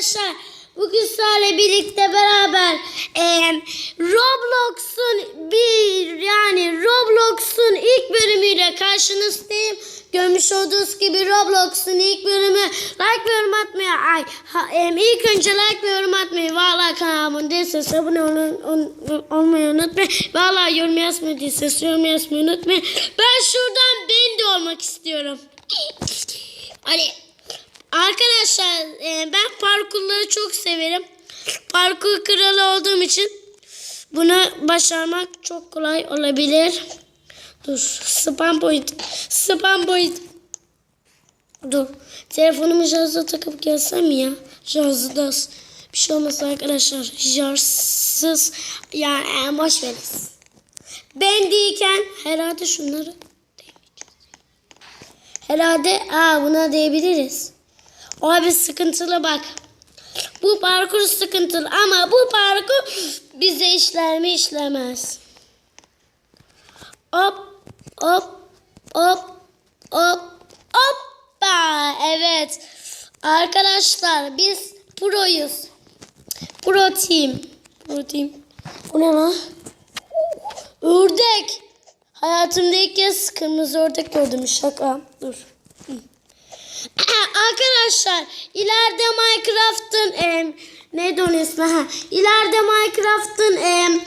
arkadaşlar bugün sizlerle birlikte beraber eee, Roblox'un bir yani Roblox'un ilk bölümüyle karşınızdayım. Görmüş olduğunuz gibi Roblox'un ilk bölümü like ve yorum atmayı ay ha, em, ilk önce like ve yorum atmayı valla kanalıma değilseniz abone olun, on- olmayı unutmayın. Valla yorum yazmadıysanız yorum yazmayı unutmayın. Ben şuradan ben de olmak istiyorum. Hadi. Arkadaşlar e, ben parkurları çok severim. Parkur kralı olduğum için bunu başarmak çok kolay olabilir. Dur. Spam point. Spam point. Dur. Telefonumu şarja takıp gelsem ya. Şarjı da az. bir şey olmaz arkadaşlar. Şarjsız yani e, boş veririz. Ben değilken herhalde şunları Herhalde aa buna diyebiliriz. Abi sıkıntılı bak. Bu parkur sıkıntılı ama bu parkur bize işler mi işlemez. Hop hop hop hop hoppa evet. Arkadaşlar biz proyuz. Pro team. Pro team. Bu ne lan? Ördek. Hayatımda ilk kez kırmızı ördek gördüm. Şaka. Dur. Arkadaşlar ileride Minecraft'ın em, neydi onun ismi? Ha, ileride Minecraft'ın em,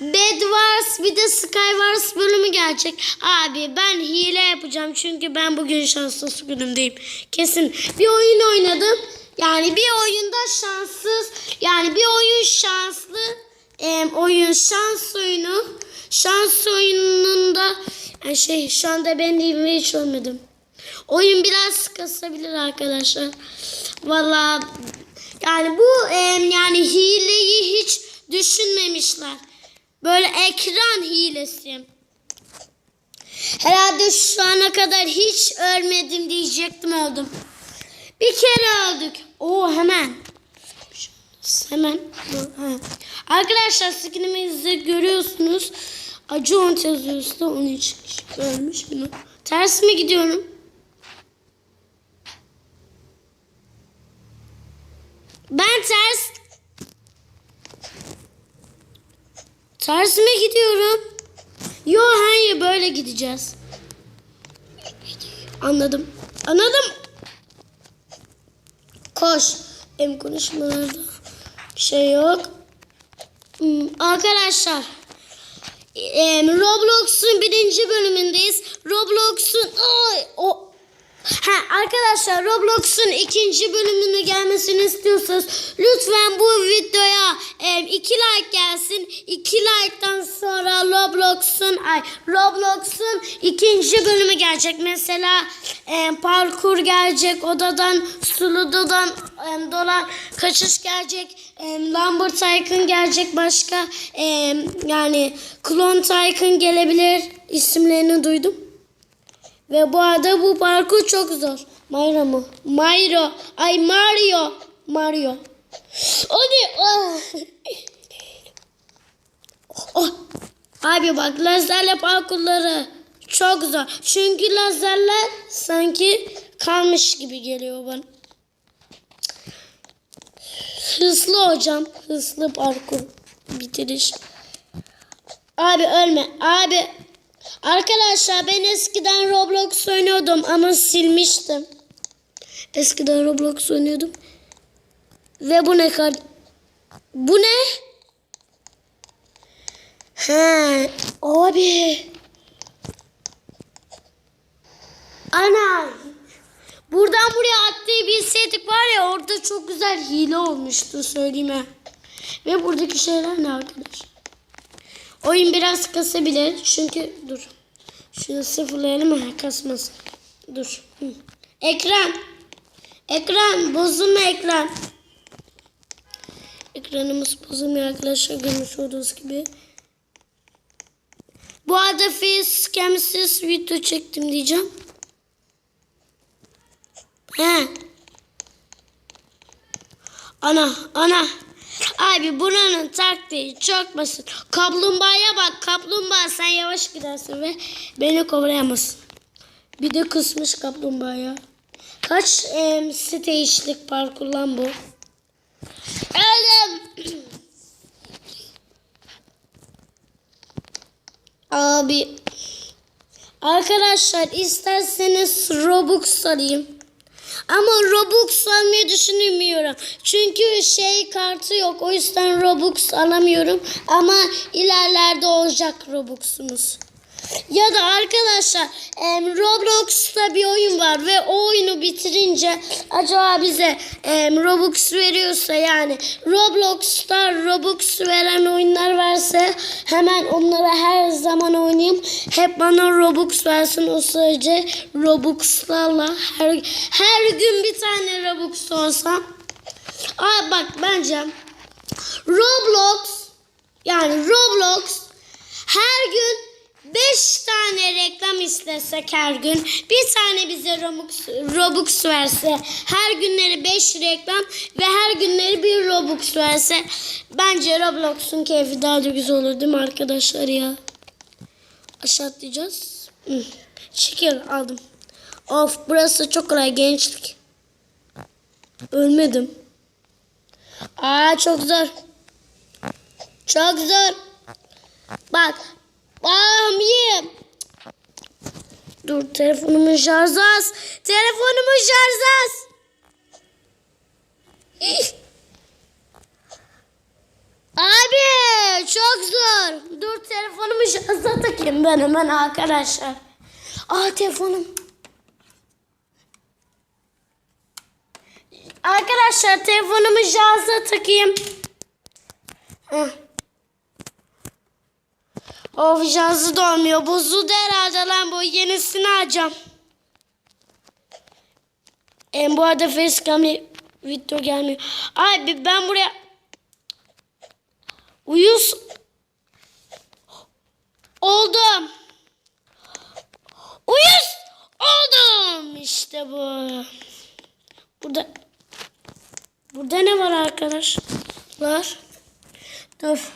Bed Wars bir de Skywars bölümü gelecek. Abi ben hile yapacağım çünkü ben bugün şanssız günümdeyim. Kesin bir oyun oynadım. Yani bir oyunda şanssız yani bir oyun şanslı em, oyun şans oyunu şans oyununda yani şey şu anda ben de hiç olmadım. Oyun biraz kasabilir arkadaşlar. Valla yani bu yani hileyi hiç düşünmemişler. Böyle ekran hilesi. Herhalde şu ana kadar hiç ölmedim diyecektim öldüm. Bir kere öldük. Oo hemen. Hemen. Arkadaşlar skinimizi görüyorsunuz. Acı ont yazıyor üstte. Onun için görmüş bunu. Ters mi gidiyorum? Ben ters ters mi gidiyorum? Yo hayır böyle gideceğiz. Anladım. Anladım. Koş. Hem konuşmalarda bir şey yok. Hmm, Arkadaşlar em, Roblox'un birinci bölümündeyiz. Roblox'un Ay, o Ha arkadaşlar Roblox'un ikinci bölümünü gelmesini istiyorsanız lütfen bu videoya em, iki like gelsin. İki like'tan sonra Roblox'un ay Roblox'un ikinci bölümü gelecek. Mesela em, parkur gelecek, odadan suludadan em, dolan kaçış gelecek. Em, Lumber Tycoon gelecek başka. Em, yani Clone Tycoon gelebilir. İsimlerini duydum. Ve bu arada bu parkur çok zor. Mario mu? Mario. Ay Mario. Mario. Hadi. Ah. Oh. Abi bak lazerle parkurları çok zor. Çünkü lazerler sanki kalmış gibi geliyor bana. Hızlı hocam. Hızlı parkur bitiriş. Abi ölme. Abi Arkadaşlar ben eskiden Roblox oynuyordum ama silmiştim. Eskiden Roblox oynuyordum. Ve bu ne kadar... Bu ne? He, abi. Ana. Buradan buraya atlayabilseydik var ya orada çok güzel hile olmuştu söyleyeyim ha. Ve buradaki şeyler ne arkadaşlar? Oyun biraz kasabilir. Çünkü dur. Şunu sıfırlayalım? Kasmasın. Dur. Ekran. Ekran. Bozulma ekran. Ekranımız bozulmuyor arkadaşlar. Görmüş olduğunuz gibi. Bu arada facecam'siz video çektim diyeceğim. He. Ana, ana. Abi buranın taktiği çok basit. Kaplumbağaya bak. Kaplumbağa sen yavaş gidersin ve beni kovlayamazsın. Bir de kısmış kaplumbağaya. Kaç em, stage'lik parkur lan bu? Öldüm. Abi. Arkadaşlar isterseniz Robux alayım. Ama Robux almayı düşünmüyorum. Çünkü şey kartı yok. O yüzden Robux alamıyorum. Ama ilerlerde olacak Robux'umuz. Ya da arkadaşlar em, Roblox'ta bir oyun var ve o oyunu bitirince acaba bize em, Robux veriyorsa yani Roblox'ta Robux veren oyunlar varsa hemen onlara her zaman oynayayım. Hep bana Robux versin o sürece Robux'larla her, her gün bir tane Robux olsa. Aa bak bence Roblox yani Roblox her gün 5 tane reklam istesek her gün bir tane bize Robux, Robux verse her günleri 5 reklam ve her günleri bir Robux verse bence Roblox'un keyfi daha da güzel olur değil mi arkadaşlar ya? Aşağı atlayacağız. Şeker aldım. Of burası çok kolay gençlik. Ölmedim. Aa çok zor. Çok zor. Bak. Bam yiyeyim. Dur telefonumun şarjı az. Telefonumun şarjı az. Abi çok zor. Dur telefonumu şarja takayım ben hemen arkadaşlar. Aa telefonum. Arkadaşlar telefonumu şarja takayım. Heh. Of şarjı dolmuyor. Bozuldu herhalde lan bu. Yenisini alacağım. En bu arada facecam'le video gelmiyor. Abi ben buraya uyuz oldum. Uyuz oldum. İşte bu. Burada Burada ne var arkadaşlar? Dur.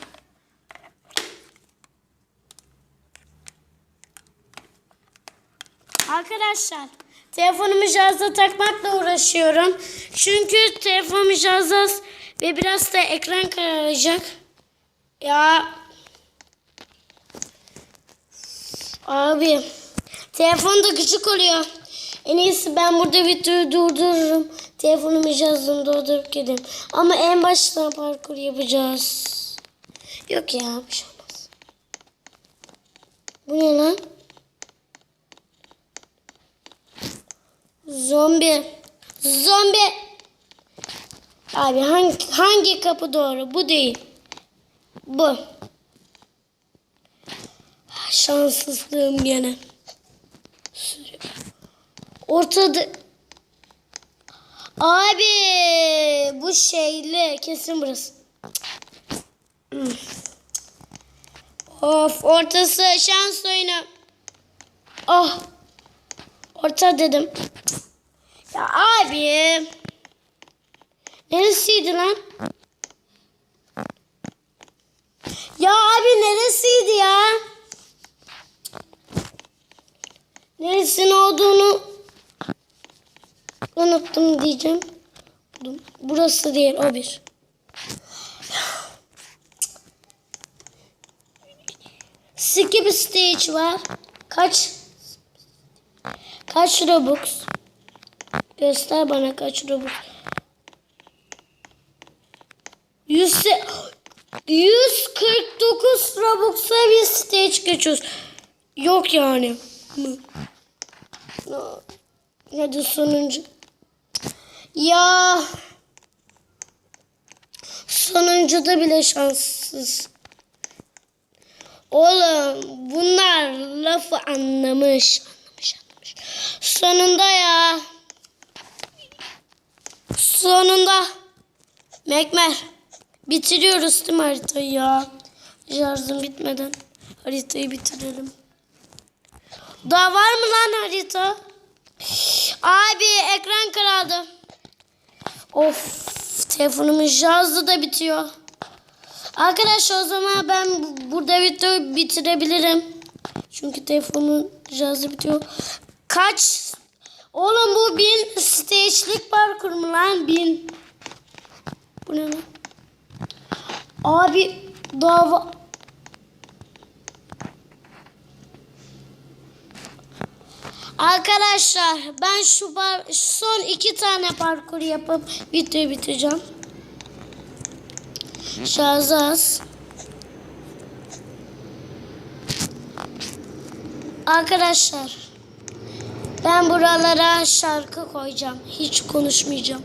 Arkadaşlar telefonumu şarja takmakla uğraşıyorum. Çünkü telefonum şarj az ve biraz da ekran kararacak. Ya abi telefon da küçük oluyor. En iyisi ben burada videoyu durdururum. Telefonumu şarjını doldurup gideyim. Ama en baştan parkur yapacağız. Yok ya bir şey olmaz. Bu ne lan? Zombi. Zombi. Abi hangi, hangi kapı doğru? Bu değil. Bu. Şanssızlığım gene. Ortada. Abi bu şeyli kesin burası. Of ortası şans oyunu. Oh. Orta dedim. Ya abi. Neresiydi lan? Ya abi neresiydi ya? Neresinin olduğunu unuttum diyeceğim. Burası değil o bir. Skip stage var. Kaç? Kaç Robux? Göster bana kaç Robux. 100 149 Robux'a bir stage geçiyoruz. Yok yani. Hadi sonuncu. Ya. Sonuncuda bile şanssız. Oğlum bunlar lafı anlamış. Sonunda ya. Sonunda. Mekmer. Bitiriyoruz değil mi haritayı ya? Şarjım bitmeden haritayı bitirelim. Daha var mı lan harita? Abi ekran karardı. Of telefonumun şarjı da bitiyor. Arkadaşlar o zaman ben bu- burada videoyu bitirebilirim. Çünkü telefonun şarjı bitiyor. Kaç? Oğlum bu bin stage'lik parkur mu lan? Bin. Bu ne lan? Abi dava... Arkadaşlar ben şu bar, son iki tane parkur yapıp videoyu bitireceğim. Şazaz. Arkadaşlar ben buralara şarkı koyacağım. Hiç konuşmayacağım.